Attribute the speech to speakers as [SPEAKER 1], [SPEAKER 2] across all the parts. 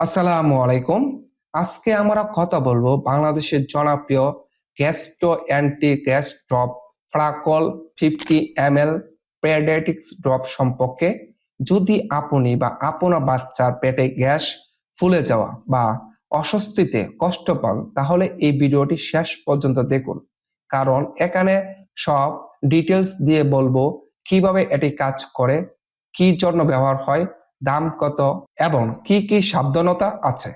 [SPEAKER 1] আসসালামু আলাইকুম। আজকে আমরা কথা বলব বাংলাদেশের জনপ্রিয় gastro anti gas drop Flacol fifty M L pediatrics drop সম্পর্কে। যদি আপনি বা আপনার বাচ্চার পেটে গ্যাস ফুলে যাওয়া বা অস্বস্তিতে কষ্ট পান, তাহলে এই ভিডিওটি শেষ পর্যন্ত দেখুন। কারণ এখানে সব ডিটেলস দিয়ে বলব কীভাবে এটি কাজ করে, কি জন্য ব্যবহার হয় দাম কত এবং কি কি সাবধানতা আছে?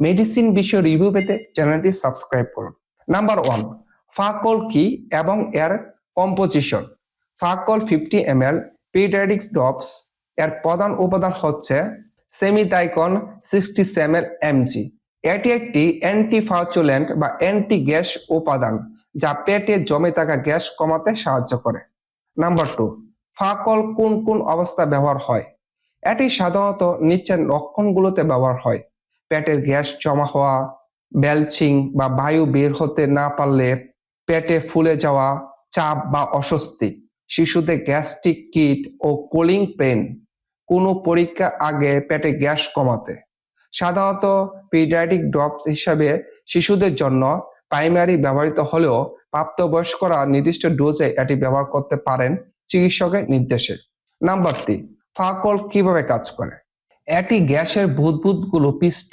[SPEAKER 1] মেডিসিন বিষয় রিভিউ পেতে চ্যানেলটি সাবস্ক্রাইব করুন। নাম্বার ওয়ান ফাকল কি এবং এর composition Flacol fifty M L pediatrics drops এর প্রধান উপাদান হচ্ছে সেমিতাইকন সিক্সটি সেভেন এমজি এটি একটি অ্যান্টিফাউচুলেন্ট বা অ্যান্টি গ্যাস উপাদান যা পেটে জমে থাকা গ্যাস কমাতে সাহায্য করে। নাম্বার টু ফাকল কোন কোন অবস্থায় ব্যবহার হয়? এটি সাধারণত নিচের লক্ষণগুলোতে ব্যবহার হয়। পেটের গ্যাস জমা হওয়া, বেলচিং বা বায়ু বের হতে না পারলে পেটে ফুলে যাওয়া, চাপ বা অস্বস্তি, শিশুদের গ্যাস্ট্রিক কিট ও কুলিং পেন। কোনো পরীক্ষা আগে পেটে গ্যাস কমাতে। সাধারণত পিডিয়াটিক ড্রপস হিসাবে শিশুদের জন্য প্রাইমারি ব্যবহৃত হলেও প্রাপ্তবয়স্করা নির্দিষ্ট ডোজে এটি ব্যবহার করতে পারেন চিকিৎসকের নির্দেশে। নাম্বার থ্রি ফাকল কীভাবে কাজ করে? এটি গ্যাসের বুদবুদগুলো পিষ্ট,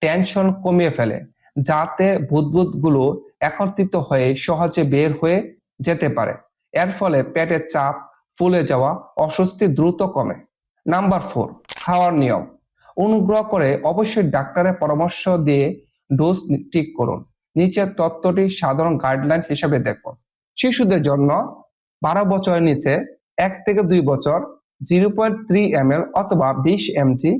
[SPEAKER 1] টেনশন কমিয়ে ফেলে, যাতে বুদবুদগুলো একত্রিত হয়ে সহজে বের হয়ে যেতে পারে। এর ফলে পেটের চাপ, ফুলে যাওয়া, অস্বস্তি দ্রুত কমে। নাম্বার ফোর, খাওয়ার নিয়ম। অনুগ্রহ করে অবশ্যই ডাক্তারের পরামর্শ দিয়ে ডোজ ঠিক করুন। নিচের তত্ত্বটি সাধারণ গাইডলাইন হিসেবে দেখুন। শিশুদের জন্য বারো বছরের নিচে এক থেকে দুই বছর zero point three M L অথবা বিশ এমজি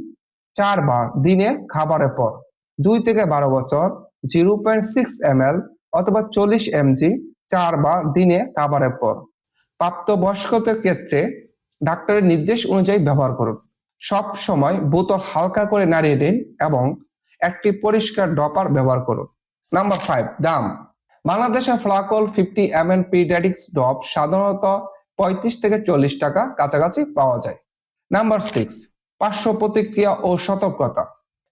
[SPEAKER 1] চারবার দিনে খাবারের পর। দুই থেকে বারো বছর, zero point six M L অথবা চল্লিশ এমজি চারবার দিনে খাবারের পর। প্রাপ্তবয়স্কদের ক্ষেত্রে ডাক্তারের নির্দেশ অনুযায়ী ব্যবহার করুন। সব সময় বোতল হালকা করে নাড়িয়ে দিন এবং একটি পরিষ্কার ডপার ব্যবহার করুন। নাম্বার ফাইভ, দাম। বাংলাদেশে Flacol fifty M L pediatrics drop সাধারণত পঁয়ত্রিশ থেকে চল্লিশ টাকা কাছাকাছি পাওয়া যায়। নাম্বার সিক্স পার্শ্ব প্রতিক্রিয়া ও সতর্কতা।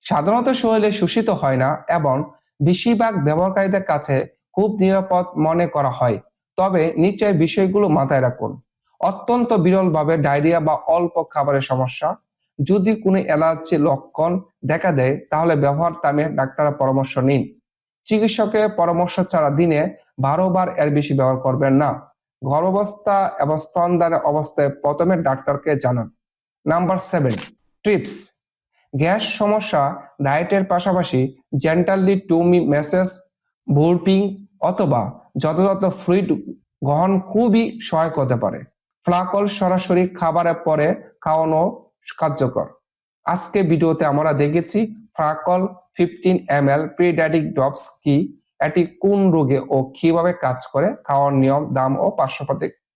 [SPEAKER 1] সাধারণত শরীরে শোষিত হয় না এবং বেশিরভাগ ব্যবহারকারীদের কাছে খুব নিরাপদ মনে করা হয়। তবে নিচের বিষয়গুলো মাথায় রাখুন। অত্যন্ত বিরলভাবে ডায়রিয়া বা অল্প খাবারের সমস্যা। যদি কোনো অ্যালার্জি লক্ষণ দেখা দেয়, তাহলে ব্যবহার থামে ডাক্তারের পরামর্শ নিন। চিকিৎসকের পরামর্শ ছাড়া দিনে বারো বার এর বেশি ব্যবহার করবেন না। গর্ভাবস্থা এবং স্তনদানের অবস্থায় প্রথমে ডাক্তারকে জানান। Number seven, TRIPS. গ্যাস সমস্যা ডায়েটের পাশাপাশি জেন্টালি টুমি মেসেজ বোর্পিং অথবা যথাযথ ফ্লুইড গ্রহণ খুবই সহায়ক হতে পারে। ফ্লাকল সরাসরি খাবারের পরে খাওয়ানো কার্যকর। আজকে ভিডিওতে আমরা দেখেছি ফ্লাকল fifteen M L pediatric drops কি এটি কোন রোগে ও কীভাবে কাজ করে খাওয়ার নিয়ম দাম ও পার্শ্বপ্রতিক্রিয়া